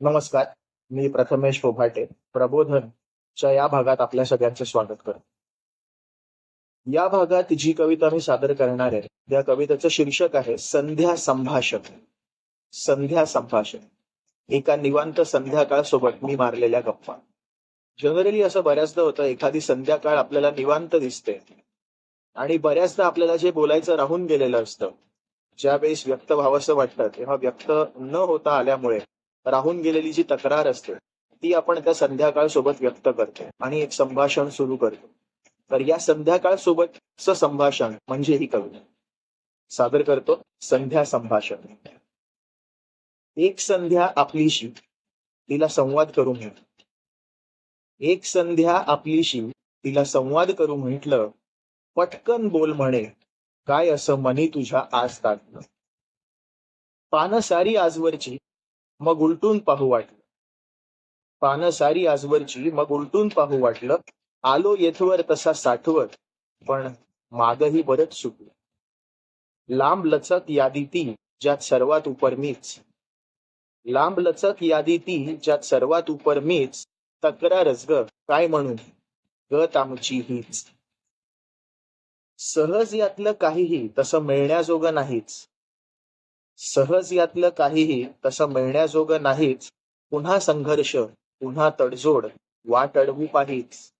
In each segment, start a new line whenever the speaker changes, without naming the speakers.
नमस्कार मी प्रथमेश फोभाटे प्रबोधनच्या या भागात आपल्या सगळ्यांचे स्वागत करतो. या भागात जी कविता मी सादर करणार आहे त्या कवितेचं शीर्षक आहे संध्या संभाषण. संध्या संभाषण. एका निवांत संध्याकाळ सोबत मी मारलेल्या गप्पा. जनरली असं बऱ्याचदा होतं एखादी संध्याकाळ आपल्याला निवांत दिसते. आणि बऱ्याचदा आपल्याला जे बोलायचं राहून गेलेलं असतं ज्यावेळेस व्यक्त व्हावंसं वाटतं तेव्हा व्यक्त न होता आल्यामुळे राहून गेलेली जी तक्रार असते ती आपण त्या संध्याकाळ सोबत व्यक्त करतो आणि एक संभाषण सुरू करतो. तर या संध्याकाळ सोबतच संभाषण म्हणजे ही कविता. सादर करतो संध्या संभाषण. एक संध्या आपलीशी तिला संवाद करू म्हटलं. एक संध्या आपलीशी तिला संवाद करू म्हटलं पटकन बोल म्हणे काय असं मनी तुझ्या आज ताटलं पानं सारी आजवरची मग उलटून पाहू वाटलं. पानं सारी आजवरची मग उलटून पाहू वाटलं. आलो येथवर तसा साठवत पण मागही बरच सुटलं. लांब लचक यादी ती ज्यात सर्वात उपर मीच. लांब लचक यादी ती ज्यात सर्वात उपर मीच. तक्रारच ग काय म्हणून गत आमची हीच. सहज यातलं काहीही तसं मिळण्याजोगं नाहीच. सहज यातलं काहीही तसं मिळण्याजोगं नाहीच. पुन्हा संघर्ष पुन्हा तडजोड वाट अडवू पाहीच.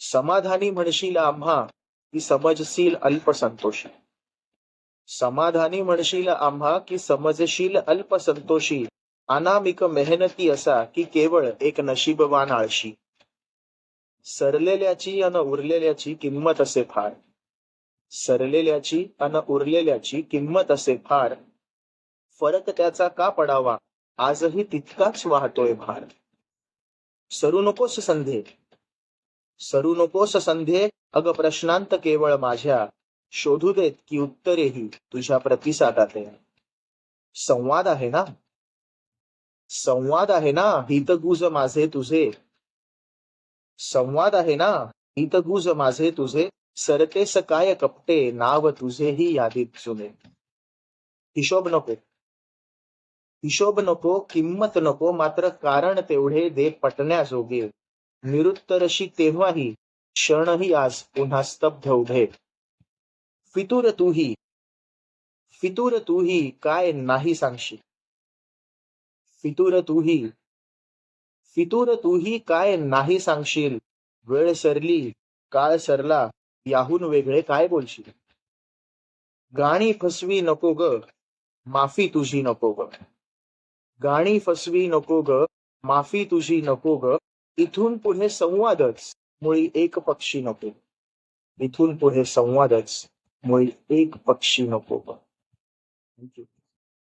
समाधानी म्हणशील आम्हा की समजशील अल्पसंतोषी. समाधानी म्हणशील आम्हा की समजशील अल्पसंतोषी. अनामिक मेहनती असा की केवळ एक नशीबवान आळशी. सरलेल्याची अन उरलेल्याची किंमत असे फार. सरलेल्याची अन उरलेल्याची किंमत असे फार. फरक त्याचा का पडावा? आजही तितकाच वाहतोय भार. सरू नकोस संधे. सरू नकोस संधे अग प्रश्नांत केवळ माझ्या. शोधू देत की उत्तरेही तुझ्या प्रतिसादात. आहे संवाद आहे ना? संवाद आहे ना? हितगुज माझे तुझे. संवाद आहे ना? हितगुज माझे तुझे. सरते सकाय कपटे नाव तुझेही यादीत जुने. हिशोब नको. हिशोब नको किंमत नको मात्र कारण तेवढे दे पटण्याजोगे. निरुत्तरशी तेव्हाही क्षणही आज पुन्हा स्तब्ध उभे. फितूर तूही फितूर तूही काय नाही सांगशील फितूर तूही फितूर तूही काय नाही सांगशील. वेळ सरली काळ सरला याहून वेगळे काय बोलशील? गाणी फसवी नको ग माफी तुझी नको ग. गाणी फसवी नको ग माफी तुझी नको ग इथून पुढे संवादच मुळी एक पक्षी नको. इथून पुढे संवादच मुळी एक पक्षी नको ग. थँक्यू